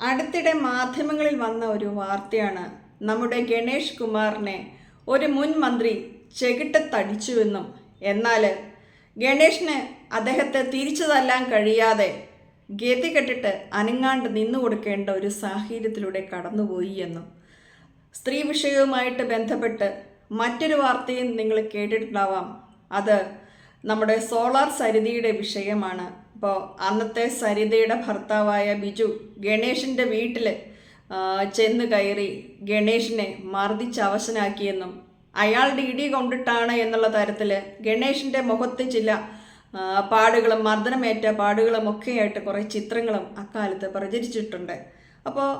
അടുത്തിടെ മാധ്യമങ്ങളിൽ വന്ന ഒരു വാർത്തയാണ്. നമ്മുടെ ഗണേഷ് കുമാറിനെ ഒരു മുൻ മന്ത്രി ചെകിട്ടത്തടിച്ചുവെന്നും എന്നാൽ ഗണേഷിന് അദ്ദേഹത്തെ തിരിച്ചു തല്ലാൻ കഴിയാതെ ഗതി കെട്ടിട്ട് അനങ്ങാണ്ട് നിന്നു കൊടുക്കേണ്ട ഒരു സാഹചര്യത്തിലൂടെ കടന്നുപോയി എന്നും. സ്ത്രീ വിഷയവുമായിട്ട് ബന്ധപ്പെട്ട് മറ്റൊരു വാർത്തയും നിങ്ങൾ കേട്ടിട്ടുണ്ടാവാം. അത് നമ്മുടെ സോളാർ സരിതിയുടെ വിഷയമാണ്. ഇപ്പോൾ അന്നത്തെ സരിതയുടെ ഭർത്താവായ ബിജു ഗണേഷിന്റെ വീട്ടിൽ ചെന്ന് കയറി ഗണേഷിനെ മർദ്ദിച്ച് അവശനാക്കിയെന്നും അയാളുടെ ഇടി കൊണ്ടിട്ടാണ് എന്നുള്ള തരത്തിൽ ഗണേഷിന്റെ മുഖത്ത് ചില പാടുകളും മർദ്ദനമേറ്റ പാടുകളും ഒക്കെയായിട്ട് കുറേ ചിത്രങ്ങളും അക്കാലത്ത് പ്രചരിച്ചിട്ടുണ്ട്. അപ്പോൾ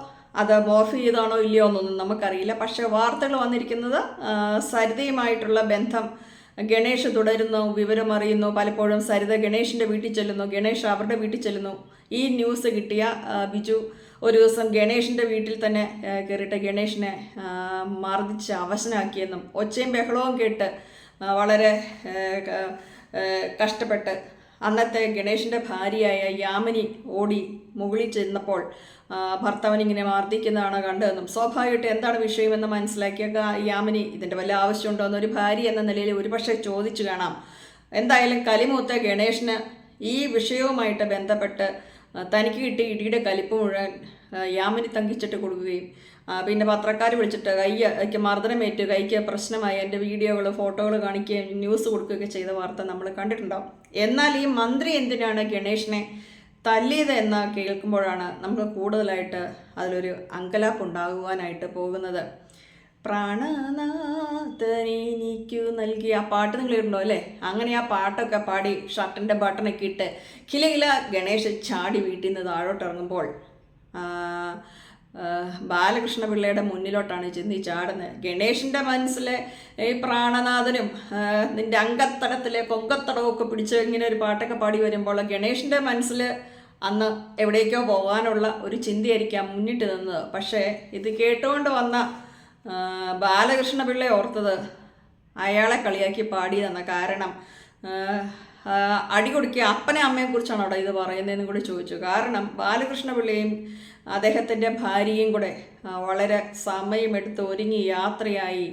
അത് മോർഫ് ചെയ്താണോ ഇല്ലയോ എന്നൊന്നും നമുക്കറിയില്ല. പക്ഷേ വാർത്തകൾ വന്നിരിക്കുന്നത് സരിതയുമായിട്ടുള്ള ബന്ധം ഗണേഷ് തുടരുന്നു വിവരം അറിയുന്നു പലപ്പോഴും സരിത ഗണേഷിന്റെ വീട്ടിൽ ചെല്ലുന്നു ഗണേഷ് അവരുടെ വീട്ടിൽ ചെല്ലുന്നു. ഈ ന്യൂസ് കിട്ടിയ ബിജു ഒരു ദിവസം ഗണേഷിന്റെ വീട്ടിൽ തന്നെ കയറിയിട്ട് ഗണേഷിനെ മർദ്ദിച്ച് അവശനാക്കിയെന്നും ഒച്ചയും ബഹളവും കേട്ട് വളരെ കഷ്ടപ്പെട്ട് അന്നത്തെ ഗണേഷിന്റെ ഭാര്യയായ യാമിനി ഓടി മുകളിൽ ചെന്നപ്പോൾ ഭർത്താവിനിങ്ങനെ മർദ്ദിക്കുന്നതാണ് കണ്ടതെന്നും സ്വാഭാവികമായിട്ട് എന്താണ് വിഷയമെന്ന് മനസ്സിലാക്കിയ യാമിനി ഇതിന്റെ വല്ല ആവശ്യമുണ്ടോ എന്നൊരു ഭാര്യ എന്ന നിലയിൽ ഒരുപക്ഷെ ചോദിച്ചു കാണാം. എന്തായാലും കലിമൂത്ത ഗണേഷിന് ഈ വിഷയവുമായിട്ട് ബന്ധപ്പെട്ട് തനിക്ക് കിട്ടിയ ഇടിയുടെ കലിപ്പ് മുഴുവൻ യാമിനി തങ്കിച്ചിട്ട് കൊടുക്കുകയും പിന്നെ പത്രക്കാർ വിളിച്ചിട്ട് കൈക്ക് മർദ്ദനമേറ്റ് കൈക്ക് പ്രശ്നമായി എന്റെ വീഡിയോകൾ ഫോട്ടോകൾ കാണിക്കുകയും ന്യൂസ് കൊടുക്കുകയൊക്കെ ചെയ്ത വാർത്ത നമ്മൾ കണ്ടിട്ടുണ്ടാവും. എന്നാൽ ഈ മന്ത്രി എന്തിനാണ് ഗണേഷിനെ തല്ലിയത് എന്ന് കേൾക്കുമ്പോഴാണ് നമുക്ക് കൂടുതലായിട്ട് അതിലൊരു അങ്കലാപ്പ് ഉണ്ടാകുവാനായിട്ട് പോകുന്നത് പ്രാണനാഥനെനിക്കു നൽകി ആ പാട്ട് നിങ്ങൾ ഇടണ്ടോ അല്ലേ? അങ്ങനെ ആ പാട്ടൊക്കെ പാടി ഷർട്ടിന്റെ ബട്ടണൊക്കെ ഇട്ട് കില കില ഗണേഷ് ചാടി വീട്ടിൽ നിന്ന് താഴോട്ട് ഇറങ്ങുമ്പോൾ ആ, ആ, ബാലകൃഷ്ണ പിള്ളയുടെ മുന്നിലോട്ടാണ് ചെന്ന് ചാടുന്നത്. ഗണേഷിന്റെ മനസ്സിലെ ഈ പ്രാണനാഥനും നിന്റെ അങ്കത്തടത്തിലെ കൊങ്കത്തടമൊക്കെ പിടിച്ച് ഇങ്ങനെ ഒരു പാട്ടൊക്കെ പാടി വരുമ്പോൾ ഗണേഷിന്റെ മനസ്സിൽ അന്ന് എവിടേക്കോ പോകാനുള്ള ഒരു ചിന്തയായിരിക്കാം മുന്നിട്ട് നിന്നത്. പക്ഷേ ഇത് കേട്ടുകൊണ്ട് വന്ന ബാലകൃഷ്ണപിള്ളയെ ബാലകൃഷ്ണ പിള്ള ഓർത്തത് അയാളെ കളിയാക്കി പാടിയതെന്ന കാരണം അടി കൊടുക്കിയ അപ്പനെ അമ്മയെ കുറിച്ചാണ് അവിടെ ഇത് പറയുന്നതെന്ന് കൂടി ചോദിച്ചു. കാരണം ബാലകൃഷ്ണ പിള്ളയും അദ്ദേഹത്തിന്റെ ഭാര്യയും കൂടെ വളരെ സമയമെടുത്ത് ഒരുങ്ങി യാത്രയായി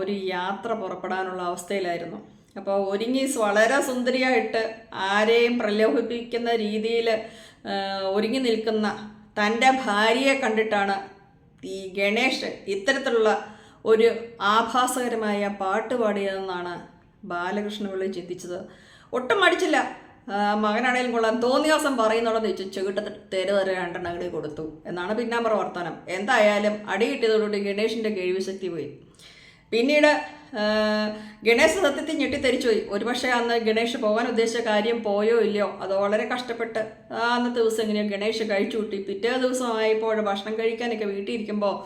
ഒരു യാത്ര പുറപ്പെടാനുള്ള അവസ്ഥയിലായിരുന്നു. അപ്പോൾ ഒരുങ്ങി വളരെ സുന്ദരിയായിട്ട് ആരെയും പ്രലോഭിപ്പിക്കുന്ന രീതിയിൽ ഒരുങ്ങി നിൽക്കുന്ന തന്റെ ഭാര്യയെ കണ്ടിട്ടാണ് ഈ ഗണേഷ് ഇത്തരത്തിലുള്ള ഒരു ആഭാസകരമായ പാട്ട് പാടിയതെന്നാണ് ബാലകൃഷ്ണപിള്ളി ചിന്തിച്ചത്. ഒട്ടും മടിച്ചില്ല. മകനാണേലും കൊള്ളാൻ തോന്നിയ ദിവസം പറയുന്നുള്ളത് ചോദിച്ചു ചെകിട്ട തേര് തര രണ്ടെണ്ണം അടി കൊടുത്തു. എന്നാണ് പിന്നാമ്പറ വർത്തമാനം എന്തായാലും അടി കിട്ടിയതോടുകൂടി ഗണേഷിന്റെ കേൾവിശക്തി പോയി. പിന്നീട് ഗണേശ് സത്യത്തിൽ പോയി. ഒരുപക്ഷെ അന്ന് ഗണേഷ് പോകാൻ ഉദ്ദേശിച്ച കാര്യം പോയോ ഇല്ലയോ അത് വളരെ കഷ്ടപ്പെട്ട് അന്നത്തെ ദിവസം എങ്ങനെയോ ഗണേഷ് കഴിച്ചു കൂട്ടി പിറ്റേ ദിവസം ആയപ്പോൾ ഭക്ഷണം കഴിക്കാനൊക്കെ വീട്ടിൽ ഇരിക്കുമ്പോൾ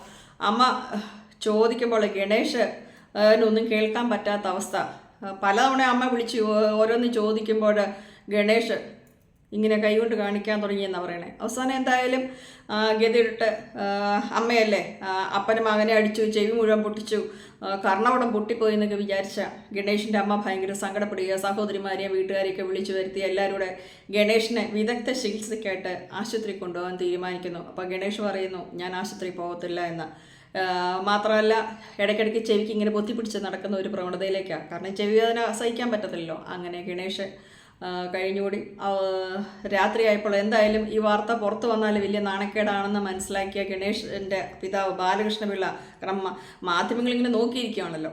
അമ്മ ചോദിക്കുമ്പോൾ ഗണേഷ് ഒന്നും കേൾക്കാൻ പറ്റാത്ത അവസ്ഥ. പലതവണ അമ്മ വിളിച്ച് ഓരോന്ന് ചോദിക്കുമ്പോൾ ഗണേഷ് ഇങ്ങനെ കൈകൊണ്ട് കാണിക്കാൻ തുടങ്ങിയെന്നാണ് പറയണേ. അവസാനം എന്തായാലും ഗതിയിട്ട് അമ്മയല്ലേ അപ്പനും മകനെ അടിച്ചു ചെവി മുഴുവൻ പൊട്ടിച്ചു കർണവടം പൊട്ടിപ്പോയി എന്നൊക്കെ വിചാരിച്ച ഗണേഷിന്റെ അമ്മ ഭയങ്കര സങ്കടപ്പെടുക സഹോദരിമാരെയും വീട്ടുകാരെയൊക്കെ വിളിച്ചു വരുത്തി എല്ലാവരും കൂടെ ഗണേഷിനെ വിദഗ്ധ ചികിത്സയ്ക്കായിട്ട് ആശുപത്രി കൊണ്ടുപോകാൻ തീരുമാനിക്കുന്നു. അപ്പോൾ ഗണേഷ് പറയുന്നു ഞാൻ ആശുപത്രി പോകത്തില്ല എന്ന്. മാത്രമല്ല ഇടയ്ക്കിടയ്ക്ക് ചെവിക്ക് ഇങ്ങനെ പൊത്തിപ്പിടിച്ച് നടക്കുന്ന ഒരു പ്രവണതയിലേക്കാണ് കാരണം ചെവി വേദന സഹിക്കാൻ പറ്റത്തില്ലല്ലോ. അങ്ങനെ ഗണേഷ് കഴിഞ്ഞുകൂടി. രാത്രി രാത്രിയായപ്പോൾ എന്തായാലും ഈ വാർത്ത പുറത്തു വന്നാൽ വലിയ നാണക്കേടാണെന്ന് മനസ്സിലാക്കിയ ഗണേഷിന്റെ പിതാവ് ബാലകൃഷ്ണപിള്ള കാരണം മാധ്യമങ്ങളിങ്ങനെ നോക്കിയിരിക്കുകയാണല്ലോ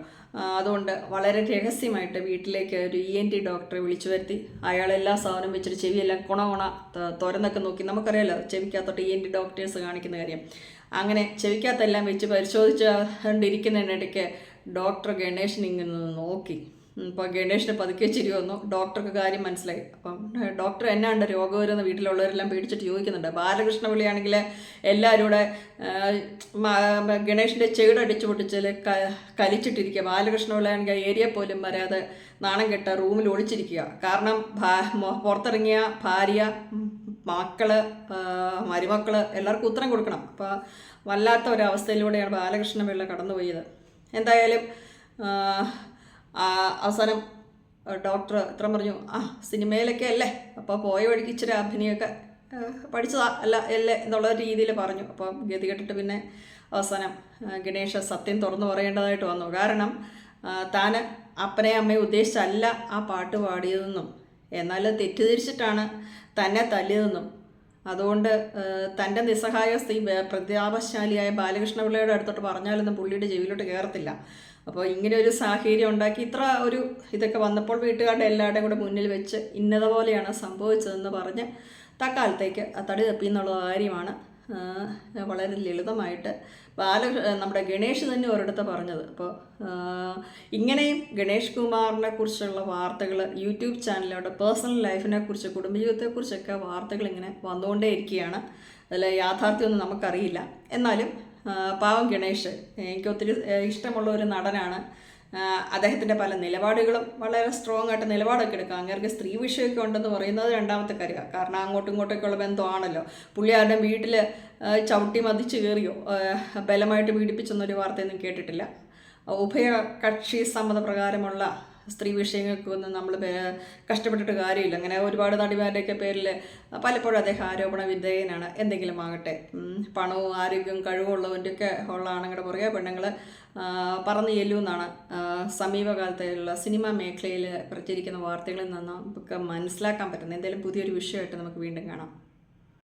അതുകൊണ്ട് വളരെ രഹസ്യമായിട്ട് വീട്ടിലേക്ക് ഒരു ഇ എൻ ടി ഡോക്ടറെ വിളിച്ചു വരുത്തി. അയാൾ എല്ലാ സാധനവും വെച്ചിട്ട് ചെവിയെല്ലാം കുണ കുണ തുറന്നൊക്കെ നോക്കി. നമുക്കറിയാലോ ചെവിക്കകത്തോട്ട് ഇ എൻ ടി ഡോക്ടേഴ്സ് കാണിക്കുന്ന കാര്യം. അങ്ങനെ ചെവിക്കകത്തെല്ലാം വെച്ച് പരിശോധിച്ചുകൊണ്ടിരിക്കുന്നതിനിടയ്ക്ക് ഡോക്ടർ ഗണേഷിനിങ്ങനെ നോക്കി. ഇപ്പോൾ ഗണേഷിന് പതുക്കെ ചിരി വന്നു. ഡോക്ടർക്ക് കാര്യം മനസ്സിലായി. അപ്പം ഡോക്ടർ എന്നാണ്ട് രോഗവരുന്ന വീട്ടിലുള്ളവരെല്ലാം പേടിച്ചിട്ട് ചോദിക്കുന്നുണ്ട്. ബാലകൃഷ്ണ പിള്ളിയാണെങ്കിൽ എല്ലാവരും കൂടെ ഗണേഷിന്റെ ചെവിടടിച്ചു പൊട്ടിച്ചാൽ ക കലിച്ചിട്ടിരിക്കുക ബാലകൃഷ്ണ വിളിയാണെങ്കിൽ ഏരിയ പോലും വരാതെ നാണം കെട്ട റൂമിൽ ഒളിച്ചിരിക്കുക. കാരണം പുറത്തിറങ്ങിയ ഭാര്യ മക്കൾ മരുമക്കൾ എല്ലാവർക്കും ഉത്തരം കൊടുക്കണം. അപ്പോൾ വല്ലാത്ത ഒരവസ്ഥയിലൂടെയാണ് ബാലകൃഷ്ണ പിള്ള കടന്നുപോയത്. എന്തായാലും അവസാനം ഡോക്ടർ ഇത്ര പറഞ്ഞു ആ സിനിമയിലൊക്കെ അല്ലേ? അപ്പോൾ പോയ വഴിക്ക് ഇച്ചിരി അഭിനയമൊക്കെ പഠിച്ചതാ അല്ല അല്ലേ? എന്നുള്ള രീതിയിൽ പറഞ്ഞു. അപ്പോൾ ഗതി കെട്ടിട്ട് പിന്നെ അവസാനം ഗണേഷ് സത്യം തുറന്നു പറയേണ്ടതായിട്ട് വന്നു. കാരണം താൻ അപ്പനെ അമ്മയെ ഉദ്ദേശിച്ചല്ല ആ പാട്ട് പാടിയതെന്നും. എന്നാൽ തെറ്റിദ്ധരിച്ചിട്ടാണ് തന്നെ തല്ലിയതെന്നും. അതുകൊണ്ട് തന്റെ നിസ്സഹായ സ്ത്രീ പ്രതാപശാലിയായ ബാലകൃഷ്ണപിള്ളയുടെ അടുത്തോട്ട് പറഞ്ഞാലൊന്നും പുള്ളിയുടെ ജീവിലോട്ട് കയറത്തില്ല അപ്പോൾ ഇങ്ങനെ ഒരു സാഹചര്യം ഉണ്ടാക്കി ഇത്ര ഒരു ഇതൊക്കെ വന്നപ്പോൾ വീട്ടുകാരുടെ എല്ലാവരുടെയും കൂടെ മുന്നിൽ വെച്ച് ഇന്നതുപോലെയാണ് സംഭവിച്ചതെന്ന് പറഞ്ഞ് തക്കാലത്തേക്ക് തടി തപ്പി എന്നുള്ള കാര്യമാണ്. വളരെ ലളിതമായിട്ട് ബാല നമ്മുടെ ഗണേഷ് തന്നെ ഒരിടത്ത് പറഞ്ഞത്. അപ്പോൾ ഇങ്ങനെയും ഗണേഷ് കുമാറിനെ കുറിച്ചുള്ള വാർത്തകൾ യൂട്യൂബ് ചാനലിലൂടെ പേഴ്സണൽ ലൈഫിനെ കുറിച്ച് കുടുംബജീവിതത്തെക്കുറിച്ചൊക്കെ വാർത്തകൾ ഇങ്ങനെ വന്നുകൊണ്ടേ ഇരിക്കുകയാണ്. അതിൽ യാഥാർത്ഥ്യമൊന്നും നമുക്കറിയില്ല. എന്നാലും പാവം ഗണേഷ് എനിക്ക് ഒത്തിരി ഇഷ്ടമുള്ള ഒരു നടനാണ്. അദ്ദേഹത്തിന്റെ പല നിലപാടുകളും വളരെ സ്ട്രോങ് ആയിട്ട് നിലപാടൊക്കെ എടുക്കുക അങ്ങേർക്ക് സ്ത്രീ വിഷയമൊക്കെ ഉണ്ടെന്ന് പറയുന്നത് രണ്ടാമത്തെ കാര്യമാണ് കാരണം അങ്ങോട്ടും ഇങ്ങോട്ടൊക്കെയുള്ള ബന്ധമാണല്ലോ. പുള്ളി ആരുടെ വീട്ടിൽ ചവിട്ടി മതിച്ച് കയറിയോ? ബലമായിട്ട് പീഡിപ്പിച്ചെന്നൊരു വാർത്തയൊന്നും കേട്ടിട്ടില്ല. ഉഭയകക്ഷി സമ്മതപ്രകാരമുള്ള സ്ത്രീ വിഷയങ്ങൾക്കൊന്നും നമ്മൾ കഷ്ടപ്പെട്ടിട്ട് കാര്യമില്ല. അങ്ങനെ ഒരുപാട് നടിമാരുടെയൊക്കെ പേരിൽ പലപ്പോഴും അദ്ദേഹം ആരോപണ വിധേയനാണ്. എന്തെങ്കിലും ആകട്ടെ. പണവും ആരോഗ്യവും കഴിവുള്ളവന്റെയൊക്കെ ഉള്ള ആണുങ്ങളുടെ പുറകെ പെണ്ണുങ്ങൾ പറഞ്ഞു ചെല്ലുമെന്നാണ് സമീപകാലത്തുള്ള സിനിമാ മേഖലയിൽ പ്രചരിക്കുന്ന വാർത്തകളിൽ നിന്ന് നമുക്ക് മനസ്സിലാക്കാൻ പറ്റുന്നത് എന്തെങ്കിലും പുതിയൊരു വിഷയമായിട്ട് നമുക്ക് വീണ്ടും കാണാം.